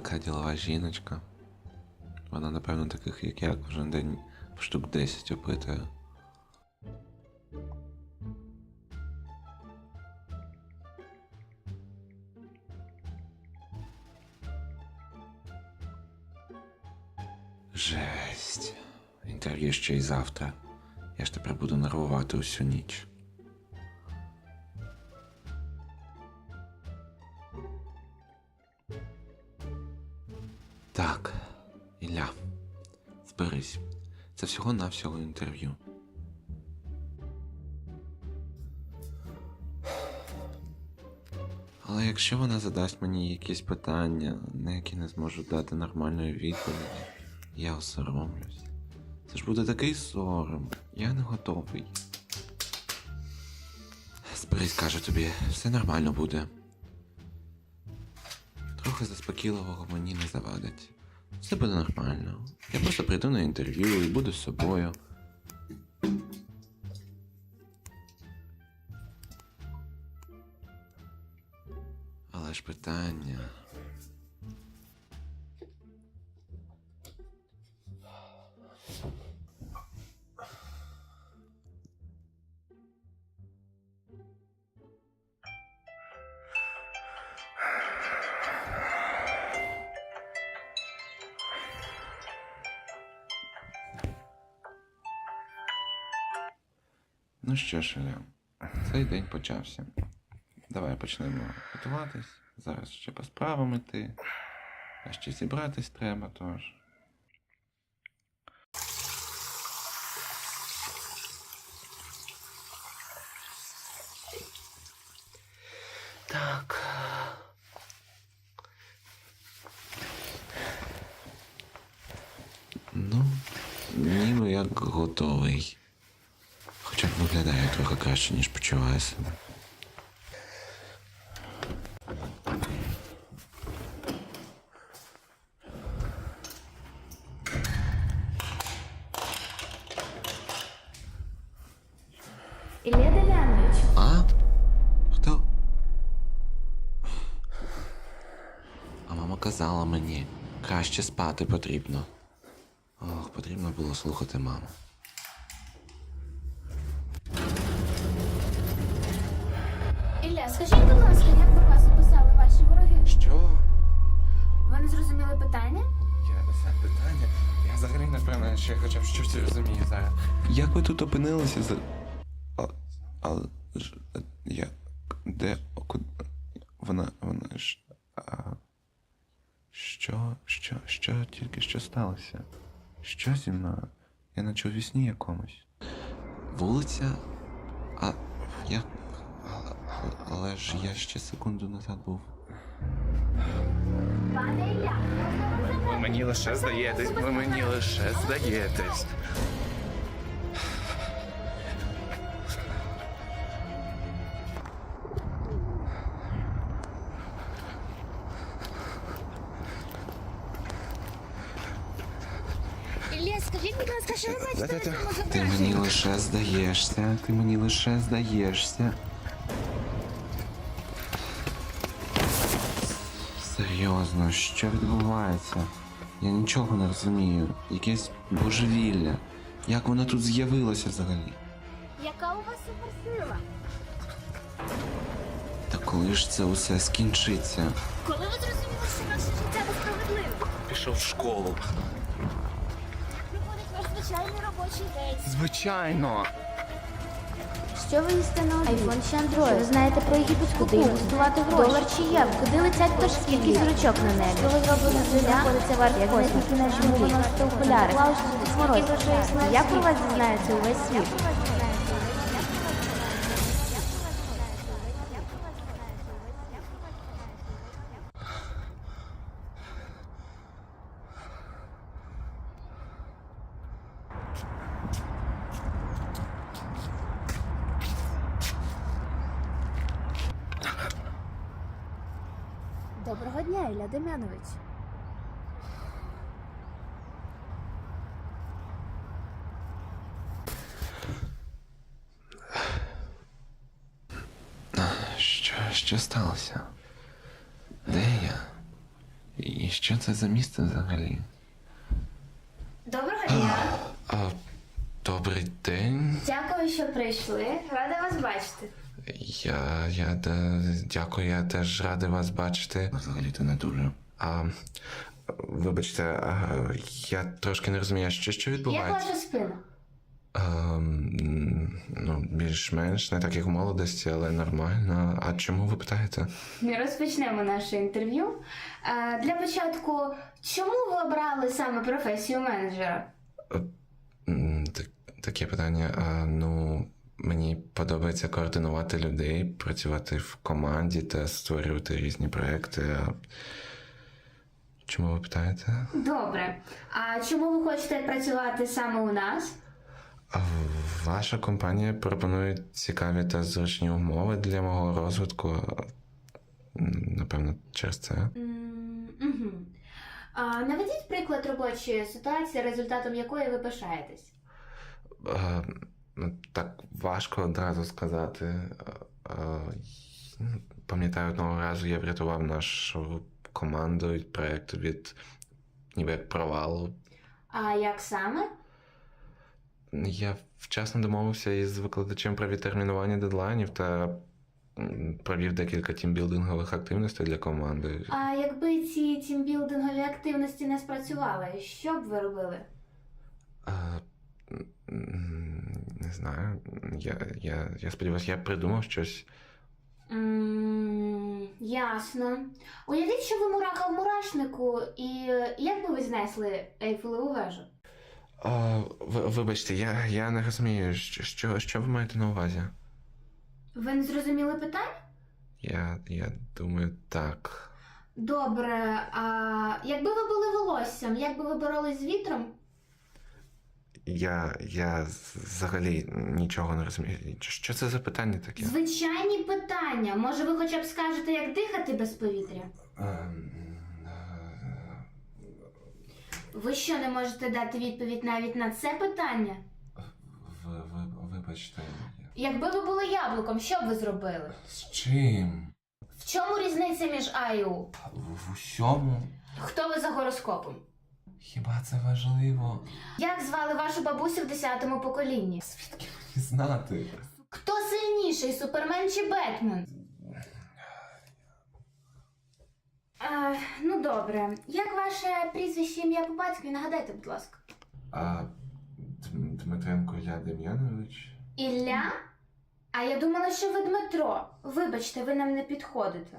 така ділова жіночка. Вона, напевно, таких, як я, кожен день в штук 10 опитує. Жесть. Інтерв'ю ще й завтра. Я ж тепер буду нервувати усю ніч. Так, Ілля, зберись. Це всього-навсього інтерв'ю. Але якщо вона задасть мені якісь питання, на які не зможу дати нормальної відповіді, я осоромлюсь. Це ж буде такий сором. Я не готовий. Зберись, кажу тобі, все нормально буде. Трохи заспокійливого мені не завадить. Все буде нормально. Я просто прийду на інтерв'ю і буду з собою. Але ж питання. Ну що ж, Ілля, цей день почався. Давай почнемо готуватись. Зараз ще по справам іти. А ще зібратись треба тож. Так. Ну, ніби як готовий. Виглядає трохи краще, ніж почуває себе. Ілля Делянович, А? Хто? А мама казала мені, краще спати потрібно. Ох, потрібно було слухати маму. Що хоча б щось розумію зараз. Як ви тут опинилися за. А, а ж е, я. Де. Ку... Вона. Вона ж. А... Що? Що? Що тільки що сталося? Що зі мною? Я наче у вісні якомусь. Вулиця? А я. Але ж я ще секунду назад був. Мені лише здаєтесь, ви мені лише здаєтесь. Ілля, скажіть, будь ласка, що ви бачите на цьому Ти мені зображенні? лише здаєшся, ти мені лише здаєшся. Серйозно, що відбувається? Я нічого не розумію. Якесь божевілля. Як вона тут з'явилася взагалі? Яка у вас суперсила? Та коли ж це усе скінчиться? Коли ви зрозуміли, що ваше життя несправедливе? Пішов в школу. Приходить ваш звичайний робочий день. Звичайно. Що ви їсте на обід? Айфон чи Android? Ви знаєте про єгипетську куди інвестувати гроші? Долар чи євро? Куди летять пташки? Скільки зірочок на небі? Що ви зробили з земля? Знаходиться в арт Як знайти на чому ви носите окуляри? Скільки грошей існує? Я про вас дізнається увесь світ. Доброго дня, Ілля Дем'янович. Що, що сталося? Де я? І що це за місце взагалі? Доброго дня. А, добрий день. Дякую, що прийшли. Рада вас бачити. Я, я де, дякую, я теж радий вас бачити. Взагалі-то не дуже. А, вибачте, а, я трошки не розумію, що, що Як відбувається. ваша спина? Ем, ну, більш-менш, не так як в молодості, але нормально. А чому ви питаєте? Розпочнемо наше інтерв'ю. Е, Для початку, чому ви обрали саме професію менеджера? М, Так, таке питання. А, ну, мені подобається координувати людей, працювати в команді та створювати різні проекти. Чому ви питаєте? Добре. А чому ви хочете працювати саме у нас? Ваша компанія пропонує цікаві та зручні умови для мого розвитку. Напевно, через це. Угу. А, наведіть приклад робочої ситуації, результатом якої ви пишаєтесь. А, так важко одразу сказати. А, ну, Пам'ятаю, одного разу я врятував нашу команду від проєкту від ніби як провалу. А як саме? Я вчасно домовився із викладачем про відтермінування дедлайнів та провів декілька тімбілдингових активностей для команди. А якби ці тімбілдингові активності не спрацювали, що б ви робили? А, м, не знаю. Я, я, я сподіваюся, я придумав щось. м ясно. Уявіть, що ви мураха в мурашнику, і як би ви знесли Ейфелеву вежу? А, ви- вибачте, я, я не розумію, що, що, що ви маєте на увазі? Ви не зрозуміли питання? Я, я думаю, так. Добре, а якби ви були волоссям, як би ви боролись з вітром? Я, я взагалі нічого не розумію. Що це за питання таке? Звичайні питання. Може, ви хоча б скажете, як дихати без повітря? Ви що не можете дати відповідь навіть на це питання? Ви, ви, вибачте. Якби ви були яблуком, що б ви зробили? З чим? В чому різниця між А і У? В усьому? Хто ви за гороскопом? Хіба це важливо? Як звали вашу бабусю в 10-му поколінні? Звідки мені знати? Хто сильніший, Супермен чи Бетмен? А, ну добре. Як ваше прізвище ім'я по батькові? Нагадайте, будь ласка. А Дм- Дмитренко Ілля Дем'янович? Ілля? А я думала, що ви Дмитро. Вибачте, ви нам не підходите.